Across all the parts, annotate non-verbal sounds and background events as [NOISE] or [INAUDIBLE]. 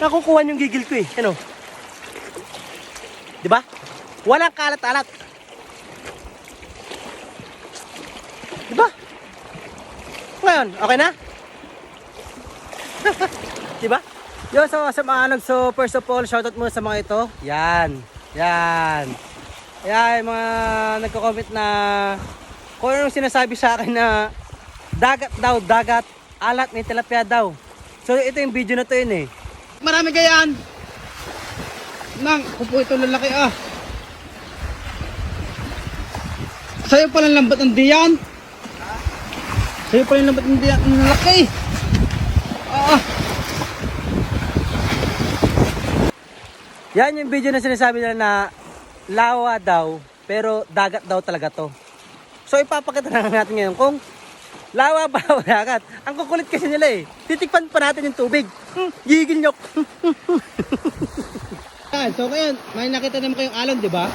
Nakukuha yung gigil ko eh. Ano? Di ba? Walang kalat-alat. Di ba? Ngayon, okay na? [LAUGHS] Di ba? Yo, so sa mga nag so first of all, shoutout muna sa mga ito. Yan. Yan. Yan, mga nagko-comment na kung anong sinasabi sa akin na dagat daw, dagat, alat, may tilapia daw. So ito yung video na to yun eh. Marami kayaan. Nang, kupo ito lalaki ah. Sa'yo pala lambat ng diyan. Sa'yo pala lambat ng diyan. Ang lalaki. Ah, Yan yung video na sinasabi nila na lawa daw, pero dagat daw talaga to. So ipapakita na natin ngayon kung lawa o dagat. Ang kukulit kasi nila eh. Titikpan pa natin yung tubig. Hmm, gigil nyok. Yan, [LAUGHS] so ngayon, may nakita naman kayong alon, di ba?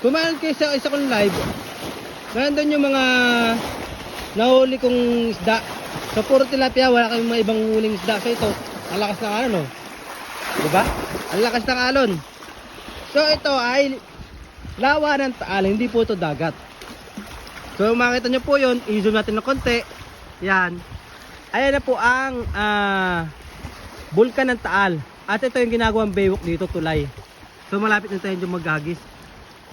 Kumain kayo sa isa kong live. Doon yung mga nahuli kong isda. So puro tilapia, wala kayong mga ibang huling isda. So ito, ang lakas ng alon, oh. Di ba? Ang lakas ng alon. So ito ay lawa ng taal, hindi po ito dagat. So makita nyo po yun, i-zoom natin ng konti. Yan. Ayan na po ang ah, bulkan ng taal. At ito yung ginagawang baywalk dito, tulay. So malapit na tayo yung maghagis.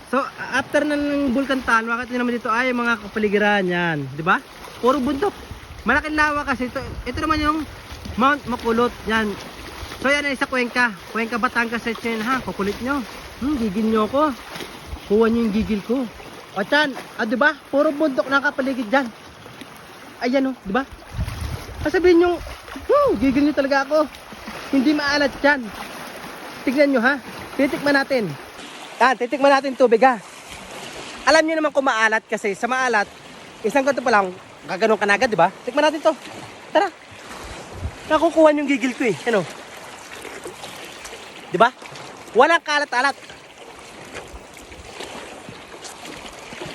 So after ng bulkan taal, makita nyo naman dito ay mga kapaligiran yan. ba? Puro bundok. Malaking lawa kasi ito. Ito naman yung Mount Makulot. Yan. So yan ay sa Cuenca. Cuenca Batangas set yun ha. Kukulit nyo. Hmm, gigil nyo ako. Kuha nyo yung gigil ko. O chan, ah, di ba? Puro bundok na kapaligid dyan. Ayan o, di ba? Sasabihin nyo, hmm, gigil nyo talaga ako. Hindi maalat yan. Tignan nyo ha. Titikman natin. Yan, titikman natin tubig ha. Alam niyo naman kung maalat kasi sa maalat, isang ganito pa lang, gaganon ka na agad, di ba? Tikman natin to. Tara. Nakukuha yung gigil ko eh. Ano? Di ba? Walang kalat-alat.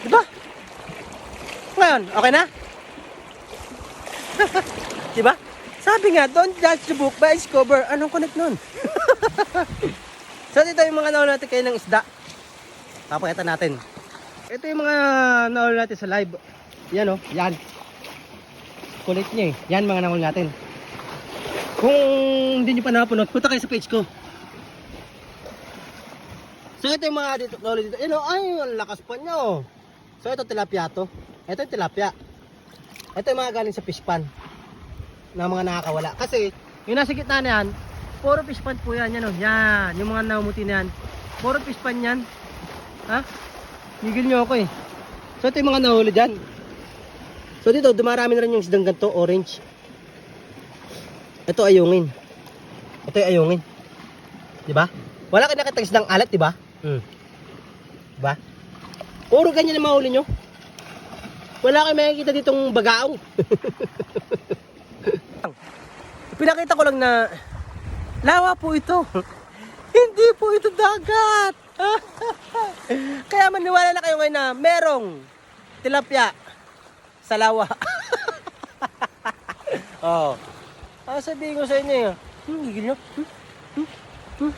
Di ba? Ngayon, okay na? [LAUGHS] di ba? Sabi nga, don't judge the book by its cover. Anong connect nun? [LAUGHS] so, dito yung mga nauna natin kayo ng isda. Papakita natin. Ito yung mga nahuli natin sa live. Yan oh, yan. Kulit niya eh. Yan mga nahuli natin. Kung hindi nyo pa napanood, punta kayo sa page ko. So, ito yung mga dito, dito. Yan o, ay, ang lakas pa niya oh. So, ito tilapia to. Ito yung tilapia. Ito yung mga galing sa fish pan. Na mga nakakawala. Kasi, Yung nasa gitna na yan, puro fish pan po yan. Yan oh, yan. Yung mga namumuti na yan. Puro fish pan yan. Ha? Gigil nyo ako eh. so ito yung mga nahuli dyan. So, dito, dumarami na rin yung isdang ganito, orange. Ito ayungin. Ito yung ayungin. Di ba? Wala kayo nakita isdang alat, di ba? Hmm. Di ba? Puro ganyan ang mahuli nyo. Wala kayo makikita ditong bagaong. [LAUGHS] Pinakita ko lang na lawa po ito. Hindi po ito dagat. [LAUGHS] Kaya maniwala na kayo ngayon na merong tilapia sa lawa. [LAUGHS] oh. Ah, sabihin ko sa inyo, eh, hmm, gigil nyo. Hmm? Hmm? Hmm?